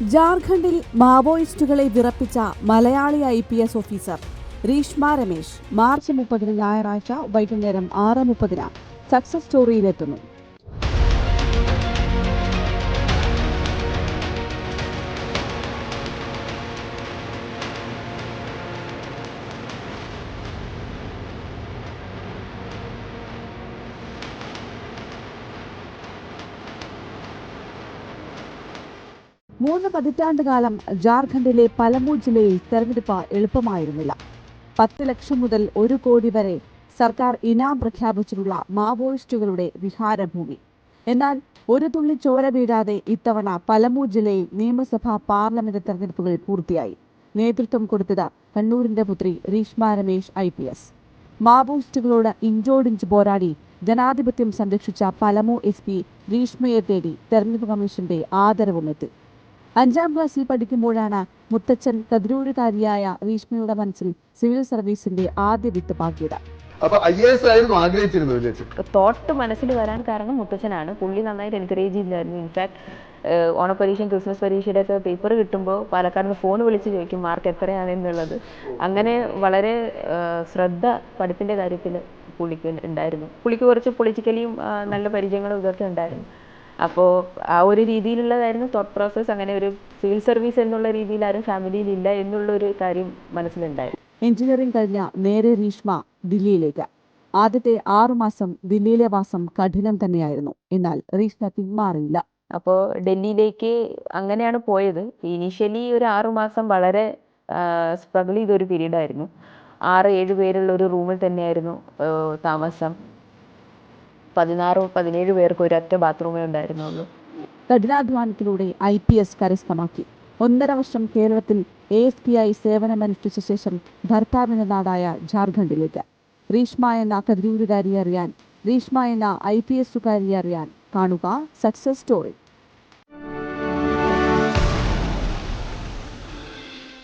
ജാർഖണ്ഡിൽ മാവോയിസ്റ്റുകളെ വിറപ്പിച്ച Malayali I P S officer Reeshma Ramesh March മുപ്പതിന് ഞായറാഴ്ച വൈകുന്നേരം ആറ് മുപ്പതിന് സക്സസ് സ്റ്റോറിയിലെത്തുന്നു. മൂന്ന് പതിറ്റാണ്ട് കാലം ജാർഖണ്ഡിലെ പലമു ജില്ലയിൽ തെരഞ്ഞെടുപ്പ് എളുപ്പമായിരുന്നില്ല. പത്ത് ലക്ഷം മുതൽ ഒരു കോടി വരെ സർക്കാർ ഇനാം പ്രഖ്യാപിച്ചിട്ടുള്ള മാവോയിസ്റ്റുകളുടെ വിഹാരഭൂമി. എന്നാൽ ഒരു തുള്ളി ചോര വീഴാതെ ഇത്തവണ പലമു ജില്ലയിൽ നിയമസഭാ പാർലമെന്റ് തെരഞ്ഞെടുപ്പുകൾ പൂർത്തിയായി. നേതൃത്വം കൊടുത്തത് കണ്ണൂരിന്റെ പുത്രി Reeshma Ramesh I P S. മാവോയിസ്റ്റുകളോട് ഇഞ്ചോടിഞ്ച് പോരാടി ജനാധിപത്യം സംരക്ഷിച്ച പലമു എസ് പി രീഷ്മയെ തേടി തെരഞ്ഞെടുപ്പ് കമ്മീഷന്റെ ആദരവുമെത്തി. അഞ്ചാം ക്ലാസ്സിൽ പഠിക്കുമ്പോഴാണ് മുത്തച്ഛൻ കതിരൂരുകാരിയായ രീഷ്മയുടെ മനസ്സിൽ സിവിൽ സർവീസിന്റെ ആദ്യ വിത്ത് പാകിയത്. തോട്ട് മനസ്സിൽ വരാൻ കാരണം മുത്തച്ഛനാണ്. പുള്ളി നന്നായിട്ട് എൻകറേജ് ചെയ്തില്ലായിരുന്നു ഇൻഫാക്ട് ഓണപരീക്ഷയും ക്രിസ്മസ് പരീക്ഷയുടെ ഒക്കെ പേപ്പർ കിട്ടുമ്പോൾ പാലക്കാട് നിന്ന് ഫോൺ വിളിച്ച് ചോദിക്കും മാർക്ക് എത്രയാണ് എന്നുള്ളത്? അങ്ങനെ വളരെ ശ്രദ്ധ പഠിപ്പിന്റെ കാര്യത്തിൽ പുള്ളിക്ക് ഉണ്ടായിരുന്നു. പുള്ളിക്ക് കുറച്ച് പൊളിറ്റിക്കലിയും നല്ല പരിചയങ്ങളും ഇതൊക്കെ ഉണ്ടായിരുന്നു. അപ്പോൾ ആ ഒരു രീതിയിലുള്ളതായിരുന്നു തോട്ട് പ്രോസസ്സ് അങ്ങനെ ഒരു സിവിൽ സർവീസ് എന്നുള്ള രീതിയിൽ ആരും ഫാമിലിയിൽ ഇല്ല എന്നുള്ള ഒരു കാര്യം മനസ്സിലുണ്ടായിരുന്നു എഞ്ചിനീയറിംഗ് കഴിഞ്ഞ നേരെ രീഷ്മ ദില്ലിയിലേക്ക്. ആദ്യത്തെ ആറുമാസം ദില്ലിയിലെ വാസം കഠിനം തന്നെയായിരുന്നു. എന്നാൽ രീഷ്മ പിന്മാറിയില്ല. അപ്പോൾ ഡൽഹിയിലേക്ക് അങ്ങനെയാണ് പോയത്. ഇനീഷ്യലി ഒരു ആറു മാസം വളരെ സ്ട്രഗിൾ ചെയ്തൊരു പീരീഡ് ആയിരുന്നു. ആറ് ഏഴ് പേരുള്ള ഒരു റൂമിൽ തന്നെയായിരുന്നു താമസം. പതിനാറ് പതിനേഴ് പേർക്ക് ഒരൊറ്റ ബാത്റൂമേ ഉണ്ടായിരുന്നുള്ളൂ. കഠിനാധ്വാനത്തിലൂടെ ഐ പി എസ് കരസ്ഥമാക്കി. ഒന്നര വർഷം കേരളത്തിൽ എ എസ് പി ആയി സേവനമനുഷ്ഠിച്ച ശേഷം ഭർത്താവിന്റെ നാടായ ജാർഖണ്ഡിലേക്ക്. റീഷ്മ എന്ന കതിരൂരുകാരിയെ അറിയാൻ റീഷ്മ എന്ന ഐ പി എസുകാരിയെ അറിയാൻ കാണുക സക്സസ് സ്റ്റോറി.